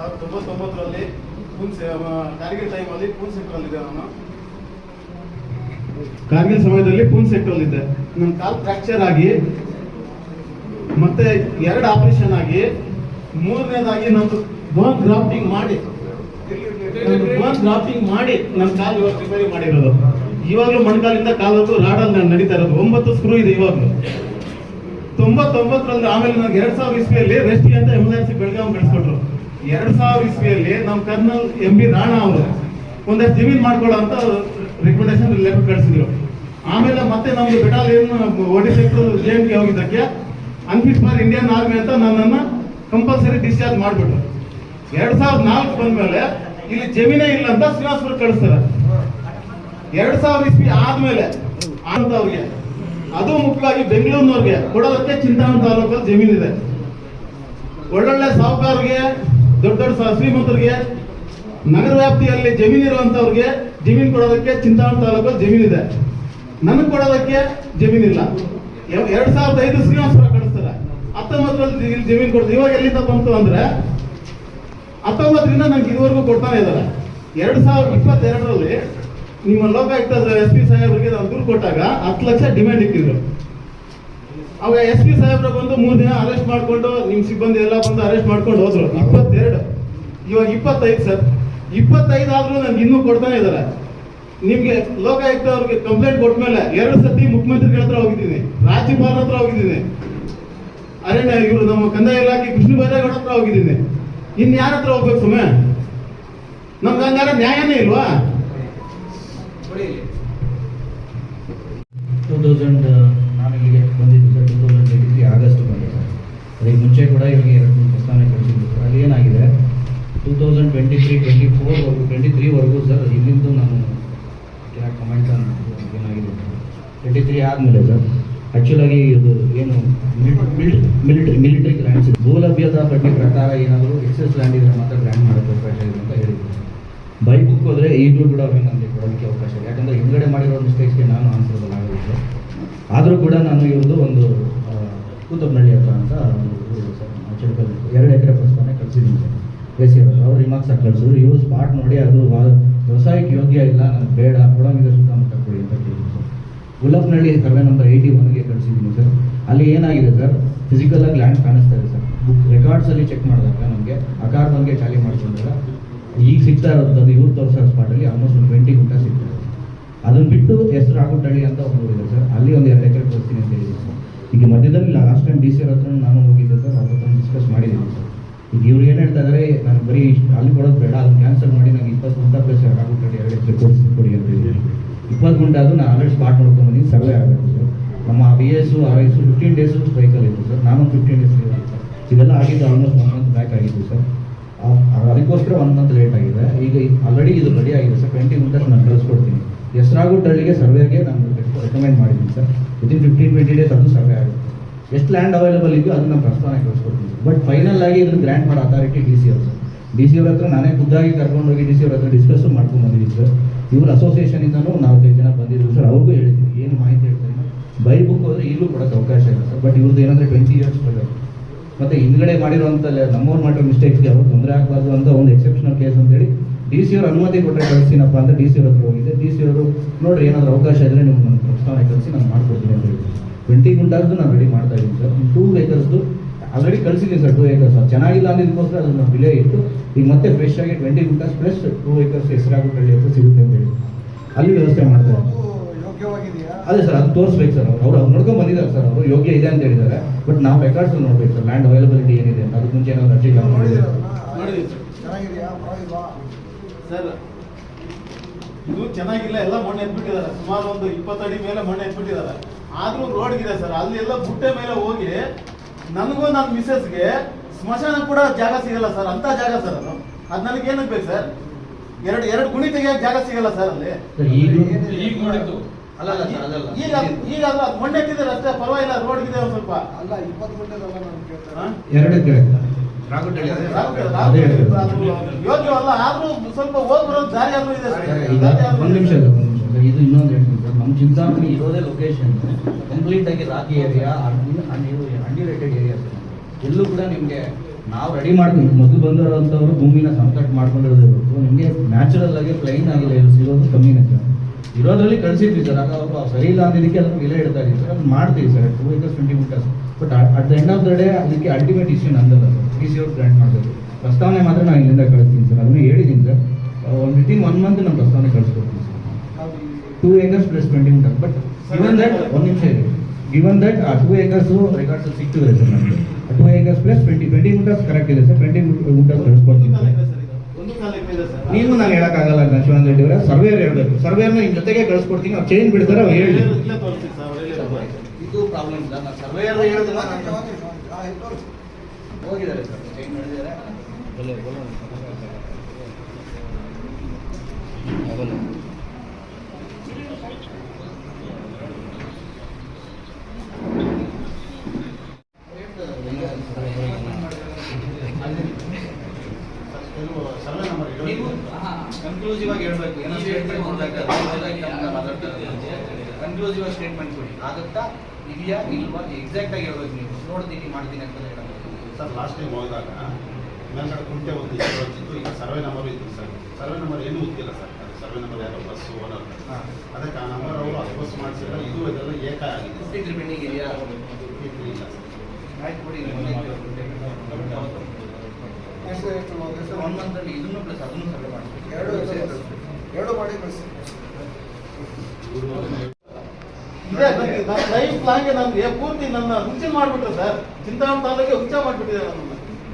ಸಾವಿರದ ತೊಂಬತ್ತೊಂಬತ್ತರಲ್ಲಿ ಪೂನ್ ಸೆ- ಆ, ಕಾರ್ಗಿಲ್ ಟೈಮಲ್ಲಿ ಪೂನ್ ಸೆಕ್ಟರಲ್ಲಿದ್ದೆ ನಾನು ಕಾರ್ಗಿಲ್ ಸಮಯದಲ್ಲಿ ಪೂನ್ ಸೆಕ್ಟರಲ್ಲಿದ್ದೆ ನನ್ನ ಕಾಲ್ ಫ್ರಾಕ್ಚರ್ ಆಗಿ ಮತ್ತೆ ಎರಡು ಆಪರೇಷನ್ ಆಗಿ ಮೂರನೇದಾಗಿ ನಂದು ಬೋನ್ ಗ್ರಾಫ್ಟಿಂಗ್ ಮಾಡಿ ಬೋನ್ ಗ್ರಾಫ್ಟಿಂಗ್ ಮಾಡಿ ನನ್ನ ಕಾಲ್ ಇವಾಗ ರಿಪೇರಿ ಮಾಡಿರೋದು. ಇವಾಗಲೂ ಮಣ್ಕಾಲಿಂದ ಕಾಲದ್ದು ರಾಡಲ್ಲಿ ನಾನು ನಡೀತಾ ಇರೋದು. ಒಂಬತ್ತು ಸ್ಕ್ರೂ ಇದೆ ಇವಾಗಲೂ. ತೊಂಬತ್ತೊಂಬತ್ತರಲ್ಲಿ ಆಮೇಲೆ ನನಗೆ ಎರಡು ಸಾವಿರ ಇಸ್ವಿಯಲ್ಲಿ ರೆಸ್ಟಿ ಅಂತ ಎಮರ್ಜೆನ್ಸಿ ಬೆಳಗಾವಿ ಕಳಿಸ್ಕೊಟ್ರು. ಎರಡ್ ಸಾವಿರ ಇಸ್ವಿಯಲ್ಲಿ ನಮ್ಮ ಕರ್ನಲ್ ಎಂ ಬಿ ರಾಣಾ ಅವರು ಒಂದಷ್ಟು ಜಮೀನು ಮಾಡ್ಕೊಳ್ಳೋ ಅಂತ ರೆಕಮೆಂಡೇಶನ್ ಲೆಟರ್ ಕಳಿಸಿದ್ರು. ಆಮೇಲೆ ಮತ್ತೆ ನಮ್ದು ಬೆಟಾಲಿಯನ್ ಓಡಿ ಸೆಕ್ಟರ್ ಜೆ ಕೆ ಹೋಗಿದ್ದಕ್ಕೆ ಅನ್ಫಿಟ್ ಫಾರ್ ಇಂಡಿಯನ್ ಆರ್ಮಿ ಅಂತ ನನ್ನನ್ನು ಕಂಪಲ್ಸರಿ ಡಿಸ್ಚಾರ್ಜ್ ಮಾಡ್ಬಿಟ್ರು. ಎರಡ್ ಸಾವಿರದ ನಾಲ್ಕು ಬಂದ್ಮೇಲೆ ಇಲ್ಲಿ ಜಮೀನೇ ಇಲ್ಲ ಅಂತ ಶ್ರೀನಿವಾಸಪುರ ಕಳಿಸ್ತಾರೆ. ಎರಡ್ ಸಾವಿರ ಇಸ್ವಿ ಆದ್ಮೇಲೆ ಅವ್ರಿಗೆ, ಅದು ಮುಖ್ಯವಾಗಿ ಬೆಂಗಳೂರಿನವ್ರಿಗೆ ಕೊಡೋದಕ್ಕೆ ಚಿಂತಾಮಣಿ ತಾಲೂಕಲ್ಲಿ ಜಮೀನಿದೆ. ಒಳ್ಳೊಳ್ಳೆ ಸಾಹುಕಾರರಿಗೆ ದೊಡ್ಡ ದೊಡ್ಡ ಶ್ರೀಮಂತರಿಗೆ ನಗರ ವ್ಯಾಪ್ತಿಯಲ್ಲಿ ಜಮೀನು ಇರುವಂತವ್ರಿಗೆ ಜಮೀನು ಕೊಡೋದಕ್ಕೆ ಚಿಂತಾಮಣಿ ತಾಲೂಕಲ್ಲಿ ಜಮೀನಿದೆ ನನಗೆ ಕೊಡೋದಕ್ಕೆ ಜಮೀನಿಲ್ಲ ಎರಡ್ ಸಾವಿರದ ಐದು ಶ್ರೀನಿವಾಸಪುರ ಕಳಿಸ್ತಾರೆ ಹತ್ತೊಂಬತ್ತರಲ್ಲಿ ಇಲ್ಲಿ ಜಮೀನು ಕೊಡ್ತಾರೆ. ಇವಾಗ ಎಲ್ಲಿಂದ ಬಂತು ಅಂದ್ರೆ ಹತ್ತೊಂಬತ್ತರಿಂದ ನಂಗೆ ಇದುವರೆಗೂ ಕೊಡ್ತಾನೆ ಇದ್ದಾರೆ. ಎರಡ್ ಸಾವಿರದ ಇಪ್ಪತ್ತೆರಡರಲ್ಲಿ ನಿಮ್ಮ ಲೋಕಾಯುಕ್ತ ಎಸ್ ಪಿ ಸಾಹೇಬರಿಗೆ ನಾವು ದೂರು ಕೊಟ್ಟಾಗ ಹತ್ತು ಲಕ್ಷ ಡಿಮ್ಯಾಂಡ್ ಇಟ್ಟಿದ್ರು ಅವಾಗ ಎಸ್ ಪಿ ಸಾಹೇಬ್ರ ಬಂದು ಮೂರು ದಿನ ಅರೆಸ್ಟ್ ಮಾಡ್ಕೊಂಡು ನಿಮ್ ಸಿಬ್ಬಂದಿ ಎಲ್ಲ ಬಂದು ಅರೆಸ್ಟ್ ಮಾಡ್ಕೊಂಡು ಹೋದ್ರು. ಇಪ್ಪತ್ತೆರಡು. ಇವಾಗ ಇಪ್ಪತ್ತೈದು ಸರ್. ಇಪ್ಪತ್ತೈದು ಆದ್ರೂ ನನ್ಗೆ ಇನ್ನೂ ಕೊಡ್ತಾನೆ ಇದಾರೆ ನಿಮ್ಗೆ ಲೋಕಾಯುಕ್ತ ಅವ್ರಿಗೆ ಕಂಪ್ಲೇಂಟ್ ಕೊಟ್ಮೇಲೆ ಎರಡು ಸತಿ ಮುಖ್ಯಮಂತ್ರಿಗಳ ಹತ್ರ ಹೋಗಿದ್ದೀನಿ. ರಾಜ್ಯಪಾಲ ಹತ್ರ ಹೋಗಿದ್ದೀನಿ. ಅರಣ್ಯ ಇವರು ನಮ್ಮ ಕಂದಾಯ ಇಲಾಖೆ ಕೃಷ್ಣ ಬೈರೇಗೌಡ ಹತ್ರ ಹೋಗಿದ್ದೀನಿ. ಇನ್ ಯಾರ ಹತ್ರ ಹೋಗ್ಬೇಕು ಸುಮ್ಮನೆ ನಮ್ಗೆ ಹಂಗಾರೆ ನ್ಯಾಯನೇ ಇಲ್ವಾ ಟೂ ತೌಸಂಡ್ ನಾನು ಇಲ್ಲಿಗೆ ಬಂದಿದ್ದು sir two thousand twenty three August ಬಂದೆ ಸರ್ ಅದಕ್ಕೆ ಮುಂಚೆ ಕೂಡ ಇಲ್ಲಿಗೆ ಎರಡು ಮೂರು ಪ್ರಸ್ತಾವನೆ ಕಳಿಸಿದ್ದು ಸರ್ ಅಲ್ಲಿ ಏನಾಗಿದೆ two thousand twenty three twenty ಫೋರ್ವರೆಗೂ twenty ತ್ರೀವರೆಗೂ ಸರ್ ನಾನು ಕಮೆಂಟ್ ಏನಾಗಿದೆ? ಟ್ವೆಂಟಿ ತ್ರೀ ಆದಮೇಲೆ ಸರ್ ಆ್ಯಕ್ಚುಲಾಗಿ ಇದು ಏನು ಮಿಲಿಟರಿ ಮಿಲಿಟರಿ ಗ್ರ್ಯಾಂಡ್ಸ್ ಭೂಲಭ್ಯದ ಬಗ್ಗೆ ಪ್ರಕಾರ ಏನಾದರೂ ಎಕ್ಸೆಸ್ ಲ್ಯಾಂಡ್ ಇದ್ರೆ ಮಾತ್ರ ಗ್ರ್ಯಾಂಡ್ ಮಾಡೋಕ್ಕೆ ಅವಕಾಶ ಇದೆ ಅಂತ ಹೇಳಿದ್ರು. ಬೈ ಬುಕ್ ಹೋದರೆ ಈಗಲೂ ಕೂಡ ಅವ್ರಿಗೆ ನನಗೆ ಕೊಡೋದಕ್ಕೆ ಅವಕಾಶ ಇದೆ. ಯಾಕಂದರೆ ಹಿಂದ್ಗಡೆ ಮಾಡಿರೋ ಮಿಸ್ಟೇಕ್ಸ್ಗೆ ನಾನು ಆನ್ಸರ್ಬಲ್ ಆಗೋದಿಲ್ಲ ಆದರೂ ಕೂಡ ನಾನು ಇವ್ರದ್ದು ಒಂದು ಆ, ಕೂತಬ್ನಳ್ಳಿ ಹತ್ರ ಅಂತ ಎರಡು ಎಕರೆ ಪ್ರಸ್ತಾವನೆ ಕಳಿಸಿದ್ದೀನಿ ಸರ್ ಸಿ ಅವರು ರಿಮಾರ್ಕ್ಸ್ ಆಗಿ ಕಳಿಸಿದ್ರು. ಇವರು ಸ್ಪಾಟ್ ನೋಡಿ ಅದು ವ್ಯವಸಾಯಕ್ಕೆ ಯೋಗ್ಯ ಇಲ್ಲ ನನಗೆ ಬೇಡ, ಕೊಡಂಗಿದೆ ಸುತ್ತಮುತ್ತ ಕೊಡಿ ಅಂತ ಕೇಳಿದ್ರು ಸರ್. ಗುಲಾಬ್ನಹಳ್ಳಿ ಸರ್ವೆ ನಂಬರ್ ಏಯ್ಟಿ ಒನ್ಗೆ ಕಳಿಸಿದ್ದೀನಿ ಸರ್. ಅಲ್ಲಿ ಏನಾಗಿದೆ ಸರ್? ಫಿಸಿಕಲ್ ಆಗಿ ಲ್ಯಾಂಡ್ ಕಾಣಿಸ್ತಾ ಇದೆ ಸರ್. ಬುಕ್ ರೆಕಾರ್ಡ್ಸಲ್ಲಿ ಚೆಕ್ ಮಾಡಿದಾಗ ನಮಗೆ ಅಕಾರ ಬಂಗೆ ಖಾಲಿ ಮಾಡ್ಕೊಂಡಾಗ ಈಗ ಸಿಗ್ತಾ ಇರೋದು ಇವ್ರು ತೋರಿಸೋ ಸ್ಪಾಟಲ್ಲಿ ಆಲ್ಮೋಸ್ಟ್ ಒಂದು ಟ್ವೆಂಟಿ ಗುಂಟ ಇದೆ ಅದನ್ನ ಬಿಟ್ಟು ಹೆಸರು ಆಗುಟ್ಟಳ್ಳಿ ಅಂತ ಒಂದು ಇದೆ ಸರ್. ಅಲ್ಲಿ ಒಂದು ಎರಡು ಎಕರೆ ತೋರಿಸ್ತೀನಿ ಅಂತ ಹೇಳಿದ್ರು ಸರ್. ಈಗ ಮಧ್ಯದಲ್ಲಿ ಲಾಸ್ಟ್ ಟೈಮ್ ಡಿ ಸಿ ಹತ್ರ ನಾನು ಹೋಗಿದ್ದೆ ಸರ್ ಈಗ ಇವ್ರು ಏನು ಹೇಳ್ತಾ ಇದ್ದಾರೆ ನಾನು ಬರೀ ಅಲ್ಲಿ ಕೊಡೋದು ಬೇಡ, ಅದನ್ನ ಕ್ಯಾನ್ಸಲ್ ಮಾಡಿ ನನಗೆ ಇಪ್ಪತ್ತು ಗುಂಟ ಪ್ಲಸ್ ಆಗುತ್ತೆ ಎರಡು ಎಕರೆ ಕೊಡಿಸಿ ಕೊಡಿ ಅಂತ ಇಪ್ಪತ್ತು ಗುಂಟೆ ಅದು ನಾನು ಆಲ್ರೆಡಿ ಸ್ಪಾಟ್ ನೋಡ್ಕೊಂಡು ಬಂದಿದ್ದೀನಿ ಸರ್ವೆ ಆಗಬೇಕು ಸರ್ ನಮ್ಮ B S R S fifteen days cycle ಇತ್ತು ಸರ್ ನಾನು ಫಿಫ್ಟೀನ್ ಡೇಸ್ ಇದೆಲ್ಲ ಆಗಿದ್ದು ಆಲ್ಮೋಸ್ಟ್ ಒನ್ ಮಂತ್ ಬ್ಯಾಕ್ ಆಗಿತ್ತು ಸರ್ ಅದಕ್ಕೋಸ್ಕರ ಒನ್ ಮಂತ್ ಲೇಟ್ ಆಗಿದೆ. ಈಗ ಆಲ್ರೆಡಿ ಇದು ರೆಡಿ ಆಗಿದೆ ಸರ್ ಟ್ವೆಂಟಿ ಮಿನಿಟ್ಸ್ ನಾನು ಕಳಿಸ್ಕೊಡ್ತೀನಿ. ಹೆಸರಾಗುಟ್ಟಳ್ಳಿಗೆ ಸರ್ವೆಗೆ ನಾನು ರೆಕಮೆಂಡ್ ಮಾಡಿದ್ದೀನಿ sir within fifteen twenty days ಅದು ಸರ್ವೆ ಆಗುತ್ತೆ ಎಷ್ಟು ಲ್ಯಾಂಡ್ ಅವೈಲೇಬಲ್ ಇದೆಯೋ ಅದನ್ನ ಪ್ರಸ್ತಾವನೆ ಕಳಿಸ್ಕೊಡ್ತೀನಿ. ಬಟ್ ಫೈನಲ್ ಆಗಿ ಇದನ್ನು ಗ್ರ್ಯಾಂಟ್ ಮಾಡೋ ಅಥಾರಿಟಿ ಡಿ ಸಿ ಅವರು. ಡಿ ಸಿ ಅವ್ರ ಹತ್ರ ನಾನೇ ಖುದ್ದಾಗಿ ಕರ್ಕೊಂಡೋಗಿ ಡಿ ಸಿ ಅವ್ರ ಹತ್ರ ಡಿಸ್ಕಸ್ ಮಾಡ್ಕೊಂಡು ಬಂದಿದ್ದೀನಿ ಸರ್ ಇವ್ರ ಅಸೋಸಿಯೇಷನಿಂದನೂ ನಾಲ್ಕೈದು ಜನ ಬಂದಿದ್ರು ಸರ್ ಅವ್ರಿಗೂ ಹೇಳಿದ್ದೀನಿ, ಏನು ಮಾಹಿತಿ ಹೇಳ್ತಾರೆ ಬೈ ಬುಕ್ ಹೋದ್ರೆ ಈಗಲೂ ಕೊಡೋಕೆ ಅವಕಾಶ ಇಲ್ಲ ಸರ್ ಬಟ್ ಇವ್ರದ್ದು ಏನಂದ್ರೆ ಟ್ವೆಂಟಿ ಇಯರ್ಸ್ ಮತ್ತೆ ಹಿಂದ್ಗಡೆ ಮಾಡಿರುವಂತ ನಮ್ಮವ್ರು ಮಾಡಿರೋ ಮಿಸ್ಟೇಕ್ಸ್ಗೆ ಅವ್ರು ತೊಂದರೆ ಆಗಬಾರ್ದು ಅಂತ ಒಂದು ಎಕ್ಸೆಪ್ಷನಲ್ ಕೇಸ್ ಅಂತೇಳಿ ಡಿ ಸಿ ಅವ್ರ ಅನುಮತಿ ಕೊಟ್ಟರೆ ಕಳಿಸ್ತೀನಪ್ಪ ಅಂತ ಡಿ ಸಿ ಅವ್ರ ಹತ್ರ ಹೋಗಿದೆ ಡಿ ಸಿ ಅವರು, ನೋಡ್ರಿ ಏನಾದರೂ ಅವಕಾಶ ಇದ್ರೆ ನಿಮ್ಗೆ ನನ್ನ ಪ್ರಸ್ತಾವನೆ ಕಳಿಸಿ, ನಾನು ಮಾಡ್ಕೊಡ್ತೀನಿ ಅಂತ ಹೇಳಿ ಟ್ವೆಂಟಿ ಗುಂಟಾಸ್ದು ನಾನು ರೆಡಿ ಮಾಡ್ತಾ ಇದ್ದೀನಿ ಸರ್ ಟೂ ಏಕರ್ಸ್ದು ಆಲ್ರೆಡಿ ಕಳಿಸಿದ್ದೀನಿ ಸರ್ ಟೂ ಏಕರ್ಸ್ ಅದು ಚೆನ್ನಾಗಿಲ್ಲ ಅನ್ನೋದಕ್ಕೋಸ್ಕರ ಅದನ್ನು ಡಿಲೇ ಇಟ್ಟು ಈಗ ಮತ್ತೆ ಫ್ರೆಶ್ ಆಗಿ twenty guntas plus two acres ಹೆಸರಾಗುತ್ತಳ್ಳಿ ಅಂತ ಸಿಗುತ್ತೆ ಅಂತ ಹೇಳಿ. ಅಲ್ಲಿ ವ್ಯವಸ್ಥೆ ಮಾಡ್ತಾ ಅದೇ ಸರ್ ಅದು ತೋರಿಸ್ಬೇಕು ಸರ್ ಅವರು. ಅವ್ರು ನೋಡ್ಕೊಂಡು ಬಂದಿದ್ದಾರೆ ಸರ್ ಅವರು. ಯೋಗ್ಯ ಇದೆ ಅಂತ ಹೇಳಿದ್ದಾರೆ. ಬಟ್ ನಾವು ರೆಕಾರ್ಡ್ಸ್ ನೋಡ್ಬೇಕು ಸರ್ ಲ್ಯಾಂಡ್ ಅವೈಲಬಿಲಿಟಿ ಏನಿದೆ ಅಂತ. ಅದಕ್ಕೆ ಮುಂಚೆ ಏನಾದ್ರು ಅರ್ಜಿ ಸರ್ ಇದು ಚೆನ್ನಾಗಿಲ್ಲ. ಎಲ್ಲ ಮಣ್ಣು ಎತ್ಬಿಟ್ಟಿದ್ದಾರೆ. ಸುಮಾರು ಒಂದು ಇಪ್ಪತ್ತಡಿ ಮೇಲೆ ಮಣ್ಣು ಎತ್ಬಿಟ್ಟಿದ್ದಾರೆ. ಆದ್ರೂ ರೋಡ್ ಇದೆ ಸರ್ ಅಲ್ಲಿ ಎಲ್ಲ ಬುಟ್ಟೆ ಮೇಲೆ ಹೋಗಿ ನನಗೂ ನನ್ನ ಮಿಸಸ್ಗೆ ಸ್ಮಶಾನ ಕೂಡ ಜಾಗ ಸಿಗಲ್ಲ ಸರ್ ಅಂತ ಜಾಗ ಸರ್ ಅದು. ಅದ್ ನನಗೆ ಏನಕ್ಕೆ ಬೇಕು ಸರ್ ಎರಡು ಎರಡು ಗುಣಿ ತೆಗಿಯಕ್ಕೆ ಜಾಗ ಸಿಗಲ್ಲ ಸರ್ ಅಲ್ಲಿ ಈಗ ನೋಡಿದ್ದು ಅಲ್ಲ ಅಲ್ಲ ಈಗ ಈಗ ಅದು ಮಣ್ಣು ಎತ್ತಿದ್ದಾರೆ ಅಷ್ಟೇ. ಪರವಾಗಿಲ್ಲ ರೋಡ್ ಇದೆ ಒಂದು ಸ್ವಲ್ಪ. ಅಲ್ಲ ಇಪ್ಪತ್ತು ಗಂಟೆ ನಾನು? ಕೇಳ್ತೇನೆ ಎರಡು ಯೋಗ್ಯವಲ್ಲ. ಆದ್ರೂ ಸ್ವಲ್ಪ ಹೋಗ್ಬರೋದು ದಾರಿ ಆದ್ರೂ ಇದೆ ಸರ್ ಒಂದು ನಿಮಿಷ ಇನ್ನೊಂದು ನಮ್ಮ ಚಿಂತಾಮಣಿ ಇರೋದೇ ಲೊಕೇಶನ್ ಕಂಪ್ಲೀಟ್ ಆಗಿ rocky area unirrigated area sir. ಎಲ್ಲೂ ಕೂಡ ನಿಮಗೆ ನಾವು ರೆಡಿ ಮಾಡ್ತೀವಿ ಮೊದಲು ಬಂದಿರೋಂಥವ್ರು ಭೂಮಿನ ಸಂಕಟ್ ಮಾಡ್ಕೊಂಡಿರೋದು. ನಿಮಗೆ ನ್ಯಾಚುರಲ್ ಆಗಿ ಪ್ಲೈನ್ ಇಲ್ಲಿ ಸಿಗೋದು ಕಮ್ಮಿನೇ ಸರ್. ಇರೋದ್ರಲ್ಲಿ ಕಳಿಸಿದ್ವಿ ಸರ್. ಆಗ ಅವರು ಸರಿ ಇಲ್ಲ ಅಂದಿದ್ದಕ್ಕೆ ಅದನ್ನು ವಿಲೆ ಇಡ್ತಾ ಇದ್ದೀವಿ ಸರ್. ಅದು ಮಾಡ್ತೀವಿ sir. Two acres twenty meters but at the end of the day ಅದಕ್ಕೆ ಅಲ್ಟಿಮೇಟ್ ಇಶ್ಯೂ ನಂದಲ್ಲ ಸರ್. ಡಿ ಸಿ ಅವ್ರು ಗ್ರಾಂಟ್ ಮಾಡಬೇಕು. ಪ್ರಸ್ತಾವನೆ ಮಾತ್ರ ನಾನು ಇಲ್ಲಿಂದ ಕಳಿಸ್ತೀನಿ ಸರ್. ಅದನ್ನು ಹೇಳಿದ್ದೀನಿ ಸರ್. ಒಂದು ವಿತಿನ್ ಒನ್ ಮಂತ್ ನಾನು ಪ್ರಸ್ತಾವನೆ ಕಳಿಸ್ಕೊಡ್ತೀನಿ sir. Two acres plus twenty meters but given that ಒಂದು ನಿಮಿಷ ಇದೆ ಗಿವನ್ ದಟ್ ಆ ಟೂ ಏಕರ್ಸು ರೆಕಾರ್ಡ್ಸ್ ಸಿಕ್ತಿದೆ ಸರ್ ನಮಗೆ two acres plus twenty twenty meters correct ಇದೆ ಸರ್ ಟ್ವೆಂಟಿ ಮೀಟರ್ಸ್ ಒಂದು ಕಳಿಸ್ಕೊಡ್ತೀನಿ ನೀವು ನಾನು ಹೇಳಕ್ಕಾಗಲ್ಲ ಶಿವಾನಂದ ರೆಡ್ಡಿ ಅವರ. ಸರ್ವೇರ್ ಹೇಳ್ಬೇಕು. ಸರ್ವೇರ್ನ ನಿಮ್ಮ ಜೊತೆಗೆ ಕಳಿಸ್ಕೊಡ್ತೀನಿ. ಅವ್ರು ಚೇಂಜ್ ಬಿಡ್ತಾರೆ ಅವ್ರು ಹೇಳಿ. ಇದು ಪ್ರಾಬ್ಲಮ್ ಇಲ್ಲ. ನಾನು ಸರ್ವೇರ್ ಹೇಳಿದ್ರೆ. ಹೋಗಿದ್ದಾರೆ ಸರ್. ಚೇಂಜ್ ಮಾಡಿದ್ದಾರೆ. ಕೆಲವು ಸರ್ವೆ ನಂಬರ್ ನೀವು ಕನ್ಕ್ಲೂಸಿವ್ ಆಗಿ ಹೇಳಬೇಕು. ಏನೋ ಸ್ಟೇಟ್ಮೆಂಟ್ ಕನ್ಕ್ಲೂಸಿವ್ ಆಗಿ ಸ್ಟೇಟ್ಮೆಂಟ್ ಕೊಡಿ. ಆಗುತ್ತಾ? ಇದೆಯಾ? ಇಲ್ವಾ? ಎಕ್ಸಾಕ್ಟ್ ಆಗಿ ಹೇಳಬೇಕು ನೀವು. ನೋಡ್ತೀನಿ ಮಾಡ್ತೀನಿ ಅಂತ ಹೇಳಬೇಕು. ಸರ್ ಲಾಸ್ಟ್ ಟೈಮ್ ಹೋದಾಗ ನನ್ನ ಕುಂಟೆ ಒಂದು ಇತ್ತು ಈಗ ಸರ್ವೆ ನಂಬರ್ ಇತ್ತು ಸರ್. ಸರ್ವೆ ನಂಬರ್ ಏನು ಗೊತ್ತಿಲ್ಲ ಸರ್. ಸರ್ವೆ ನಂಬರ್ ಯಾರೋ ಬಸ್ ಓನರ್ ಅದಕ್ಕೆ ಆ ನಂಬರ್ ಅವರು ಅದು ಬಸ್ ಮಾಡಿಸಿಲ್ಲ ಇದು ಇದೆಲ್ಲ ಏಕ ಆಗಿದೆ. ಇದೆಯಾ ಇಲ್ಲ ಸರ್. ಆಯ್ತು ಕೊಡಿ ಎಷ್ಟು ಎಷ್ಟು ಎಷ್ಟು ಒನ್ ಮಂತಲ್ಲಿ ಇದನ್ನು ಪ್ಲಸ್ ಅದನ್ನು ಸರ್ವೆ ಮಾಡ್ತೀವಿ ಎರಡು ಎರಡು ಎರಡು ಮಾಡಿ ಕಳಿಸಿ ಇದೆ ನನ್ನ ಲೈಫ್ ನನಗೆ ಪೂರ್ತಿ ನನ್ನ ಹುಚ್ಚ ಮಾಡ್ಬಿಟ್ರು ಸರ್ ಚಿಂತಾ ತಾಲೂಕಿಗೆ ಹುಚ್ಚ ಮಾಡ್ಬಿಟ್ಟಿದೆ ನನ್ನ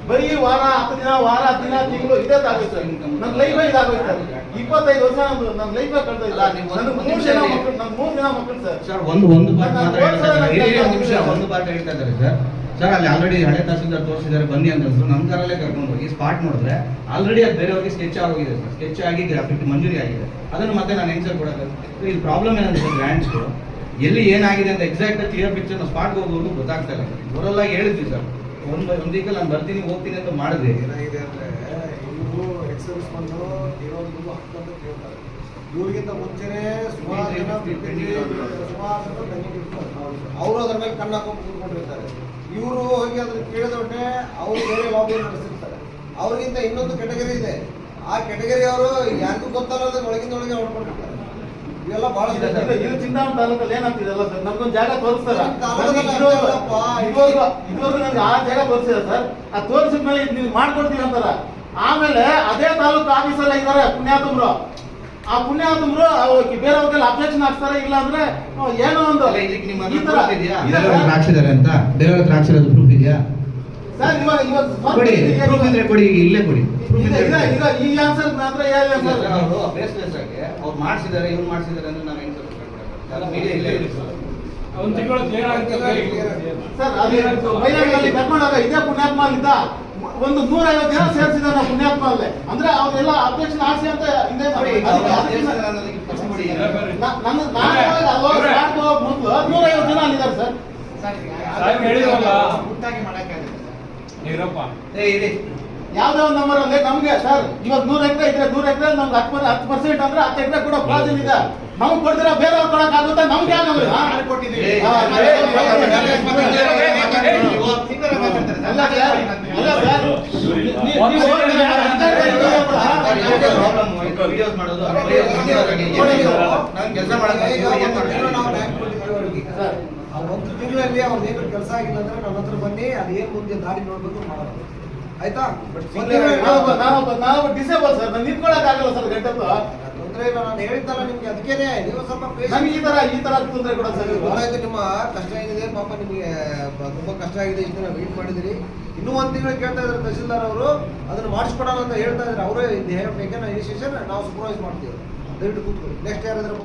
ಬರೀ ವಾರ ಹತ್ತು ದಿನ ವಾರ ಹತ್ತು ದಿನ ತಿಂಗಳು ಇದೇ ತಾಗುತ್ತೆ ಸರ್ ನನ್ನ ಲೈಫ್ ಇದಾಗೋಯ್ತು ಸರ್ ಇಪ್ಪತ್ತೈದು ವರ್ಷ ಅಂದ್ರು ನನ್ನ ಲೈಫ್ ಕಳ್ತಾ ಇಲ್ಲ ಒಂದು ಮೂರು ಜನ ಮಕ್ಕಳು ನನ್ನ ಮೂರು ಜನ ಮಕ್ಕಳು ಸರ್ ಒಂದು ಒಂದು ಪಾರ್ಟ್ ಮಾತ್ರ ಹೇಳ್ತಾ ಇದ್ದಾರೆ. ಒಂದು ಪಾರ್ಟ್ ಹೇಳ್ತಾ ಇದ್ದಾರೆ ಸರ್ ಸರ್ ಅಲ್ಲಿ ಆಲ್ರೆಡಿ ಹಳೆ ತಹಸೀಲ್ದಾರ್ ತೋರಿಸಿದ್ದಾರೆ, ಬನ್ನಿ ಅಂತ ಹೇಳಿದ್ರು ನಮ್ಮ ಕಾರಲ್ಲೇ ಕರ್ಕೊಂಡು ಹೋಗಿ ಸ್ಪಾಟ್ ನೋಡಿದ್ರೆ ಆಲ್ರೆಡಿ ಅದು ಬೇರೆಯವ್ರಿಗೆ ಸ್ಕೆಚ್ ಆಗೋಗಿದೆ ಸರ್ ಸ್ಕೆಚ್ ಆಗಿ ಗ್ರಾಫಿಕ್ ಮಂಜೂರಿ ಆಗಿದೆ. ಅದನ್ನು ಮತ್ತೆ ನಾನು ಹೆಂಗ್ ಸರ್ ಕೊಡೋದು? ಇಲ್ಲಿ ಪ್ರಾಬ್ಲಮ್ ಏನಂದ್ರೆ ಸರ್ ಎಲ್ಲಿ ಏನಾಗಿದೆ ಅಂತ ಎಕ್ಸಾಕ್ಟ್ ಕ್ಲಿಯರ್ ಪಿಕ್ಚರ್ ಸ್ಪಾಟ್ಗೆ ಹೋಗೋದು ಗೊತ್ತಾಗ್ತಾ ಇಲ್ಲ ಸರ್ ಓರಲ್ ಹೇಳಿದ್ವಿ ಸರ್ ಒಂದು ಒಂದು ವೀಕಲ್ ನಾನು ಬರ್ತೀನಿ, ಹೋಗ್ತೀನಿ ಅಂತ ಮಾಡಿದ್ವಿ. ಏನಾಗಿದೆ ಅಂದ್ರೆ, ಇವರು ಎಕ್ಸರ್ಸ್ ಬಂದು ಇರೋದು ಹಕ್ಕಂತ ಕೇಳ್ತಾರೆ ಇವ್ರಿಗಿಂತ ಮುಂಚೆನೇ ಸುಮಾರು ಜನ ಸುಮಾರು ಅವರು ಅದ್ರ ಮೇಲೆ ಕಣ್ಣು ಹಾಕೊಂಡು ಕೂತ್ಕೊಂಡಿರ್ತಾರೆ. ಇವರು ಹೋಗಿ ಅದ್ರ ಕೇಳಿದೊಟ್ಟೆ ಅವರು ಬೇರೆ ಲಾಬಿ ನಡೆಸಿರ್ತಾರೆ. ಅವ್ರಿಗಿಂತ ಇನ್ನೊಂದು ಕೆಟಗರಿ ಇದೆ. ಆ ಕೆಟಗರಿ ಅವರು ಯಾರಿಗೂ ಗೊತ್ತಲ್ಲದ ಒಳಗಿಂದ ಒಳಗೆ ಹೊಡ್ಕೊಂಡಿರ್ತಾರೆ. ಇವೆಲ್ಲ ಬಹಳ ಇದೆ ಚಿಂತಾಮಣ ತಾಲೂಕಲ್ಲಿ ಏನಾಗ್ತಿದೆಲ್ಲ ಸರ್? ನಮ್ಗೊಂದು ಜಾಗ ತೋರಿಸ್ತಾರ? ಇದುವರೆಗೂ- ನನಗೆ ಆ ಜಾಗ ತೋರಿಸಿದೆ ಸರ್. ಆ ತೋರಿಸಿದ ಮೇಲೆ ನೀವು ಮಾಡ್ಕೊಡ್ತೀವಿ ಅಂತಾರ. ಆಮೇಲೆ ಅದೇ ತಾಲೂಕು ಆಫೀಸಲ್ಲ ಇದಾರೆ ಪುಣ್ಯಾತಮ್ರು ಆ ಪುಣ್ಯಾತಮ್ರು ಬೇರೆ ಕೈಲಿ ಅಬ್ಜೆಕ್ಷನ್ ಹಾಕ್ತಾರೆ ಇಲ್ಲ ಅಂದ್ರೆ ಏನೋ ಒಂದು ಅಲ್ಲ. ಹಾಕ್ಸಿದ್ದಾರೆ ಅಂತ. ಬೇರೆಯವ್ರ ಹತ್ರ ಹಾಕ್ಸಿರೋದು ಪ್ರೂಫ್ ಇದೆಯಾ? ಸರ್ ಇವಾಗ ಇವತ್ತು ಕೊಡಿ ಪ್ರೂಫ್ ಇದ್ರೆ ಕೊಡಿ ಈಗ ಇಲ್ಲೇ ಕೊಡಿ. ಈ ಆನ್ಸರ್ ಮಾತ್ರ ಬೇಸ್ಲೆಸ್ ಆಗಿ ಅವ್ರು ಮಾಡಿಸಿದ್ದಾರೆ ಇವ್ರು ಮಾಡಿಸಿದ್ದಾರೆ ಅಂದ್ರೆ ನಾವು ಹೆಂಗ್ ಸರ್ ಮೀಡಿಯಾ ಇಲ್ಲೇ ಇದೆ ಸರ್. ಒಂದು ತಿಂಗಳು ಕ್ಲಿಯರ್ ಆಗುತ್ತೆ ಸರ್ ಅದು ಕರ್ಕೊಂಡಾಗ ಇದೇ ಪುಣ್ಯಾತ್ಮ ಅಲ್ಲಿದ್ದ ಒಂದು ನೂರೈವತ್ತು ಜನ ಸೇರಿಸಿದಾರೆ ಪುಣ್ಯಾತ್ಮ ಅಲ್ಲೇ ಅಂದ್ರೆ ಅವ್ರೆಲ್ಲ ಅಧ್ಯಕ್ಷನ ಆಸೆ ಅಂತ ಹಿಂದೆ ನನ್ನ ನಾನು ಮೊದಲು ನೂರೈವತ್ತು ಜನ ಅಲ್ಲಿದ್ದಾರೆ ಸರ್. ಯಾವ್ದೋ ಒಂದು ನಂಬರ್ ಅಲ್ಲಿ ನಮ್ಗೆ ಸರ್ ಇವಾಗ ನೂರ ಎಕರೆ ಇದ್ರೆ ನೂರ ಎಕರೆ ನಮ್ಗೆ ಹತ್ತು ಪರ್- ಹತ್ತು ಪರ್ಸೆಂಟ್ ಅಂದ್ರೆ ಹತ್ತು ಎಕರೆ ಕೂಡ ಪ್ರಾಜೆಕ್ಟ್ ಇದೆ ನಮ್ಗೆ ಕೊಡ್ತೀರಾ ಬೇರೆಯವ್ರು ಕೊಡಕ್ ಆಗುತ್ತೆ ನಮ್ಗೆ ಒಂದು ತಿಂಗಳಲ್ಲಿ ಅವ್ರ ಏನು ಕೆಲಸ ಆಗಿಲ್ಲ ಅಂದ್ರೆ ನನ್ನ ಹತ್ರ ಬನ್ನಿ ಅದೇನ್ ಮುಂದೆ ದಾರಿ ನೋಡ್ಬೇಕು ಮಾಡೋದು ಆಯ್ತಾ ನಾವು ಡಿಸೇಬಲ್ ಸರ್ ನಾನು ನಿಂತ್ಕೊಳಕ್ ಆಗಲ್ಲ ಸರ್ ಗಂಟೆ ತೊಂದ್ರೆ ಇಲ್ಲ ನಾನು ಹೇಳಿದ್ದಲ್ಲ ನಿಮ್ಗೆ ಅದಕ್ಕೇನೆ ನೀವು ಸ್ವಲ್ಪ ನಮ್ಗೆ ಈ ತರ ಈ ತರ ತೊಂದರೆ ಕೂಡ ಸರ್ ಇವ್ರು. ಗೊತ್ತಾಯ್ತು ನಿಮ್ಮ ಕಷ್ಟ ಏನಿದೆ ಪಾಪ ನಿಮಗೆ ತುಂಬಾ ಕಷ್ಟ ಆಗಿದೆ ಇಷ್ಟು ದಿನ ವೇಟ್ ಮಾಡಿದಿರಿ. ಇನ್ನೂ ಒಂದ್ ತಿಂಗಳು ಕೇಳ್ತಾ ಇದ್ದಾರೆ ತಹಸೀಲ್ದಾರ್ ಅವರು ಅದನ್ನ ಮಾಡಿಸ್ಕೊಡೋಣ ಅಂತ ಹೇಳ್ತಾ ಇದ್ದಾರೆ. ಅವರೇ ಟೇಕನ್ ಇನಿಷಿಯೇಷನ್ ನಾವು ಸೂಪರ್ವೈಸ್ ಮಾಡ್ತೀವಿ. ದಯವಿಟ್ಟು ಕೂತ್ಕೊಳ್ಳಿ. ನೆಕ್ಸ್ಟ್ ಯಾರಾದ್ರೂ